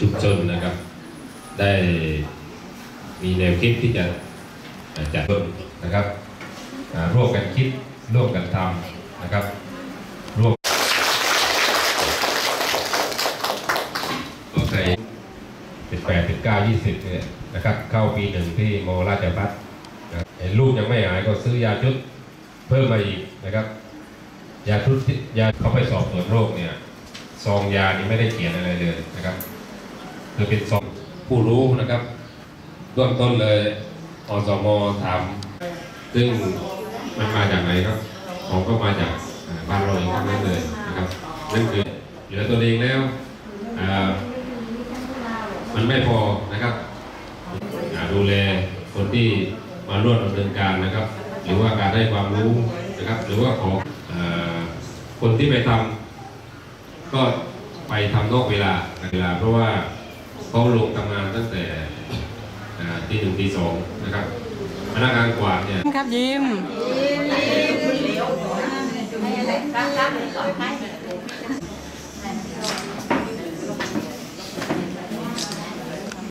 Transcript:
ชุมชนนะครับ ได้มีแนวคิดที่จะจัดเพิ่มนะครับร่วมกันคิดร่วมกันทำนะครับร่วมก็ใส่เป็นแปดเป็นเก้ายี่สิบเนี่ยนะครับ เข้าปีหนึ่งที่มราชพัฒนะครับเห็นลูกยังไม่หายก็ซื้อยาชุดเพิ่มมาอีกนะครับยาชุดที่ยาเขาไปสอบสวนโรคเนี่ยซองยานี้ไม่ได้เขียนอะไรเลยนะครับ คือเป็นซองผู้รู้นะครับเริ่มต้นเลยอสมถาม ซึ่งมันมาจากไหนครับของก็มาจากบ้านเราเองทั้งนั้นเลยนะครับนั่นคือเหลือตัวเองแล้วมันไม่พอนะครับดูแลคนที่มาร่วมดำเนินการนะครับ หรือว่าการให้ความรู้นะครับ หรือว่าของอคนที่ไปทำก็ไปทำนอกเวลาเวลาเพราะว่า เขาลงทำงานตั้งแต่ทีหนึ่งทีสองนะครับพนักงานกวาดเนี่ยครับยิ้มยิ้มยิ้ม